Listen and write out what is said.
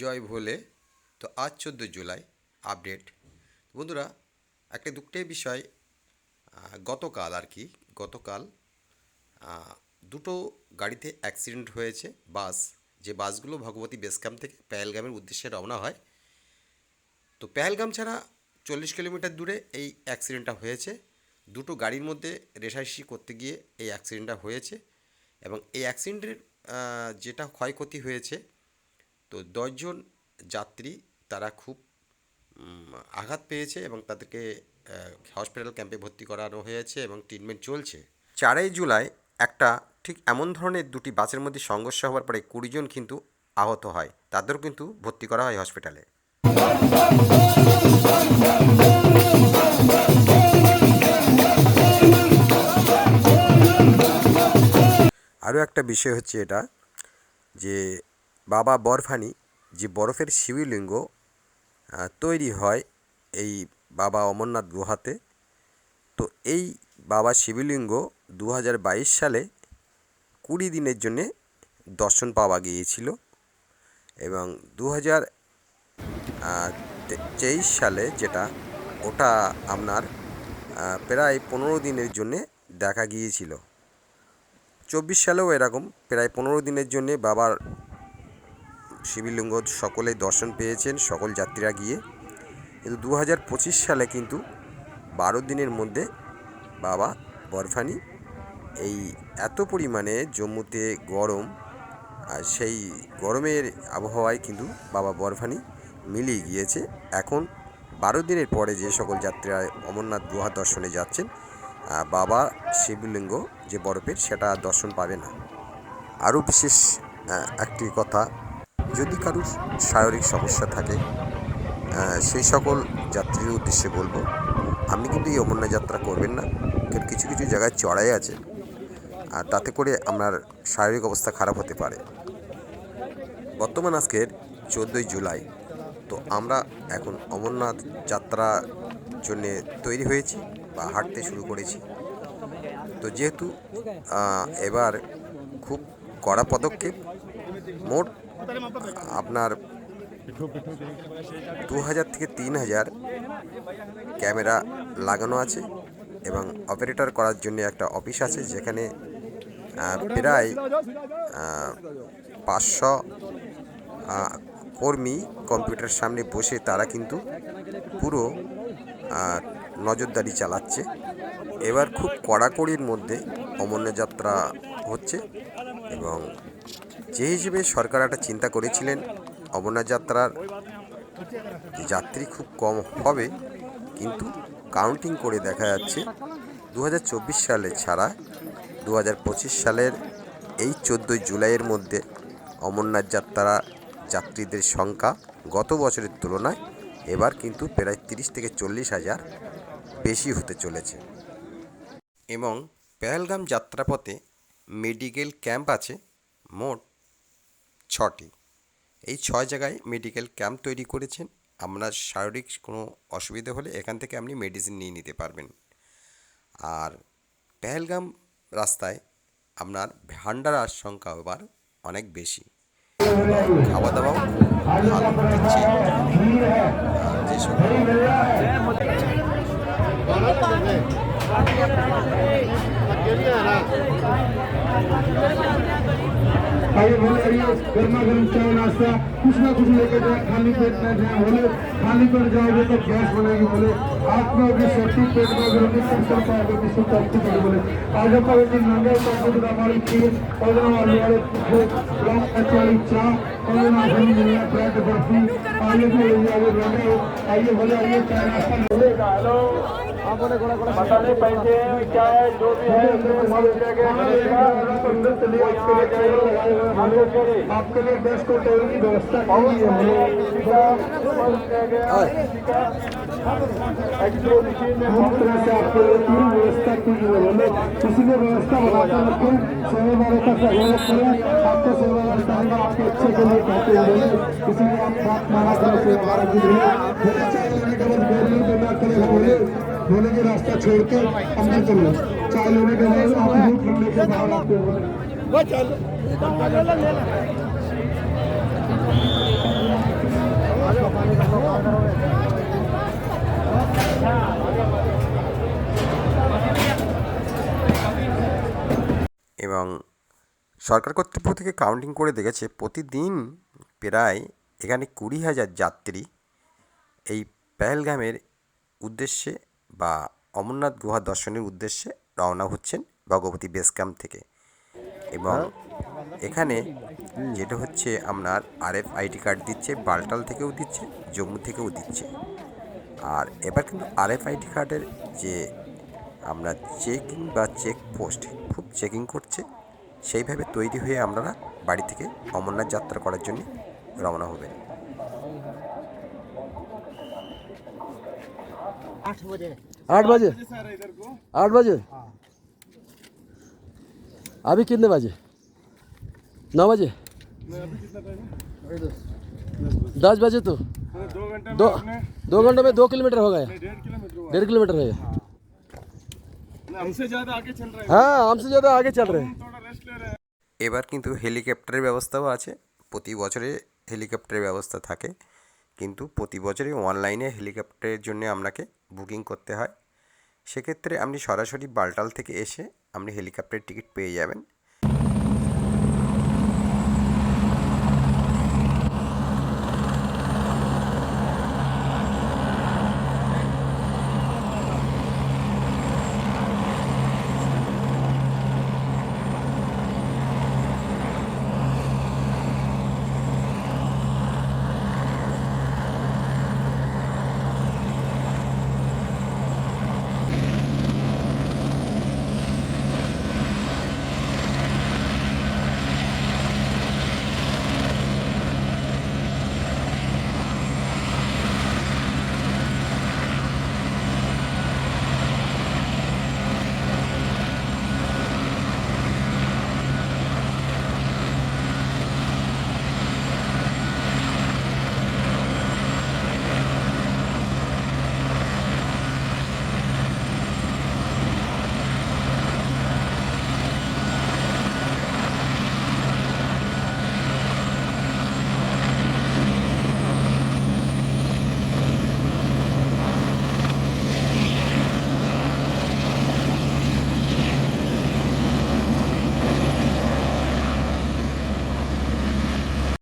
জয় ভোলে, তো আজ চোদ্দ জুলাই আপডেট বন্ধুরা, একটা দুঃখের বিষয় গতকাল আর কি, গতকাল দুটো গাড়িতে অ্যাক্সিডেন্ট হয়েছে, বাস। যে বাসগুলো ভগবতী বেস ক্যাম্প থেকে পেহেলগামের উদ্দেশ্যে রওনা হয়, তো পেহেলগাম ছাড়া চল্লিশ কিলোমিটার দূরে এই অ্যাক্সিডেন্টটা হয়েছে। দুটো গাড়ির মধ্যে রেশারেশি করতে গিয়ে এই অ্যাক্সিডেন্টটা হয়েছে এবং এই অ্যাক্সিডেন্টের যেটা ক্ষয়ক্ষতি হয়েছে তো দশজন যাত্রী তারা খুব আঘাত পেয়েছে এবং তাদেরকে হসপিটাল ক্যাম্পে ভর্তি করানো হয়েছে এবং ট্রিটমেন্ট চলছে। চারই জুলাই একটা ঠিক এমন ধরনের দুটি বাসের মধ্যে সংঘর্ষ হওয়ার পরে কুড়িজন কিন্তু আহত হয়, তাদেরও কিন্তু ভর্তি করা হয় হসপিটালে আরও একটা বিষয় হচ্ছে এটা যে বাবা বরফানি যে বরফের শিবলিঙ্গ তৈরি হয় এই বাবা অমরনাথ গুহাতে। তো এই বাবা শিবলিঙ্গ দু হাজার বাইশ সালে কুড়ি দিনের জন্যে দর্শন পাওয়া গিয়েছিল এবং দু হাজার তেইশ সালে যেটা, ওটা আপনার প্রায় পনেরো দিনের জন্যে দেখা গিয়েছিল। চব্বিশ সালেও এরকম প্রায় পনেরো দিনের জন্যে বাবার শিবলিঙ্গ সকলেই দর্শন পেয়েছেন, সকল যাত্রীরা গিয়ে। কিন্তু দু হাজার পঁচিশ সালে কিন্তু বারো দিনের মধ্যে বাবা বরফানি এই এত পরিমাণে জম্মুতে গরম আর সেই গরমের আবহাওয়ায় কিন্তু বাবা বরফানি মিলিয়ে গিয়েছে। এখন বারো দিনের পরে যে সকল যাত্রীরা অমরনাথ গুহা দর্শনে যাচ্ছেন বাবা শিবলিঙ্গ যে বরফের সেটা দর্শন পাবে না। আরও বিশেষ একটি কথা যদি কারুর শারীরিক সমস্যা থাকে সেই সকল যাত্রীর উদ্দেশ্যে বলব, আপনি কিন্তু এই অমরনাথ যাত্রা করবেন না। কারণ কিছু কিছু জায়গায় চড়াই আছে, আর তাতে করে আপনার শারীরিক অবস্থা খারাপ হতে পারে। বর্তমান আজকের চোদ্দোই জুলাই, তো আমরা এখন অমরনাথ যাত্রার জন্যে তৈরি হয়েছি বা হাঁটতে শুরু করেছি। তো যেহেতু এবার খুব কড়া পদক্ষেপ, মোট আপনার দু হাজার থেকে তিন হাজার ক্যামেরা লাগানো আছে এবং অপারেটর করার জন্য একটা অফিস আছে যেখানে প্রায় পাঁচশো কর্মী কম্পিউটার সামনে বসে তারা কিন্তু পুরো নজরদারি চালাচ্ছে। এবার খুব কড়াকড়ির মধ্যে অমরনাথ যাত্রা হচ্ছে এবং যে হিসেবে সরকার একটা চিন্তা করেছিলেন অমরনাথ যাত্রার যাত্রী খুব কম হবে, কিন্তু কাউন্টিং করে দেখা যাচ্ছে দু হাজার চব্বিশ সালে ছাড়া দু হাজার পঁচিশ সালের এই চোদ্দোই জুলাইয়ের মধ্যে অমরনাথ যাত্রা যাত্রীদের সংখ্যা গত বছরের তুলনায় এবার কিন্তু প্রায় তিরিশ থেকে চল্লিশ হাজার বেশি হতে চলেছে। এবং পেহেলগাম যাত্রাপথে মেডিকেল ক্যাম্প আছে, মোট ছটি। এই ছয় জায়গায় মেডিকেল ক্যাম্প তৈরি করেছেন। আপনার শারীরিক কোনো অসুবিধা হলে এখান থেকে আপনি মেডিসিন নিয়ে নিতে পারবেন। আর পেহেলগাম রাস্তায় আপনার ভান্ডার আশঙ্কা এবার অনেক বেশি। খাওয়া দাওয়াও ভালো দিচ্ছে যে आइए बोले आइए गर्मा गर्म चाय नाश्ता कुछ ना कुछ लेके जाए खाली पेट ना जाए बोले खाली पेट जाओगे तो गैस बनेगी बोले आप में अभी सेफ्टी पेट में अगर अभी सब कर पाओगे किसी को अच्छी चीज बोले आज का एक नंगे तो खुद हमारी खीर और वाले वाले ब्लॉक कचौड़ी चाय और हमारी दुनिया ब्रेड बर्फी आइए बोले आइए लगे आइए बोले आइए चाय पैसे चाय जो भी है आपके लिए बेस्ट की व्यवस्था की हर तरह से आपके लिए पूरी व्यवस्था की है ने व्यवस्था बनाकर रखे सेवा वाले का सहयोग करें आपको सेवा वाले आपके अच्छे के लिए कहते हैं किसी ने आप बात माना करो सेवा वाले की बोले चाय लेने के बाद बोलने के ना करेगा बोले बोले कि रास्ता छोड़ के अंदर चलो चाय लेने के बाद आप मुंह खुलने के बाद आपको बोले এবং সরকার কর্তৃপক্ষ থেকে কাউন্টিং করে দেখেছে প্রতিদিন প্রায় এখানে কুড়ি হাজার যাত্রী এই পেহেলগামের উদ্দেশ্যে বা অমরনাথ গুহা দর্শনের উদ্দেশ্যে রওনা হচ্ছেন ভগবতী বেস ক্যাম্প থেকে। এবং এখানে যেটা হচ্ছে আপনার আরএফ আইডি কার্ড দিচ্ছে বালটাল থেকেও দিচ্ছে জম্মু থেকেও দিচ্ছে। আর এবার কিন্তু আরএফ আইডি কার্ডের যে আমরা চেকিং বা চেক পোস্ট খুব চেকিং করছে। সেইভাবে তৈরি হয়ে আপনারা বাড়ি থেকে অমরনাথ যাত্রা করার জন্য রওনা হবেন आठ बजे आठ बजे आठ बजे अभी कितने बजे नौ बजे दस बजे तो दो घंटे दो दो घंटे में दो किलोमीटर हो गया डेढ़ किलोमीटर हुआ डेढ़ किलोमीटर है हमसे ज्यादा आगे चल रहे हाँ हमसे ज़्यादा आगे चल रहे हैं এবার কিন্তু হেলিকপ্টারের ব্যবস্থাও আছে। প্রতি বছরে হেলিকপ্টারের ব্যবস্থা থাকে। কিন্তু প্রতি বছরে অনলাইনে হেলিকপ্টারের জন্য আপনাকে বুকিং করতে হয়। সেক্ষেত্রে আপনি সরাসরি বালটাল থেকে এসে আপনি হেলিকপ্টারের টিকিট পেয়ে যাবেন।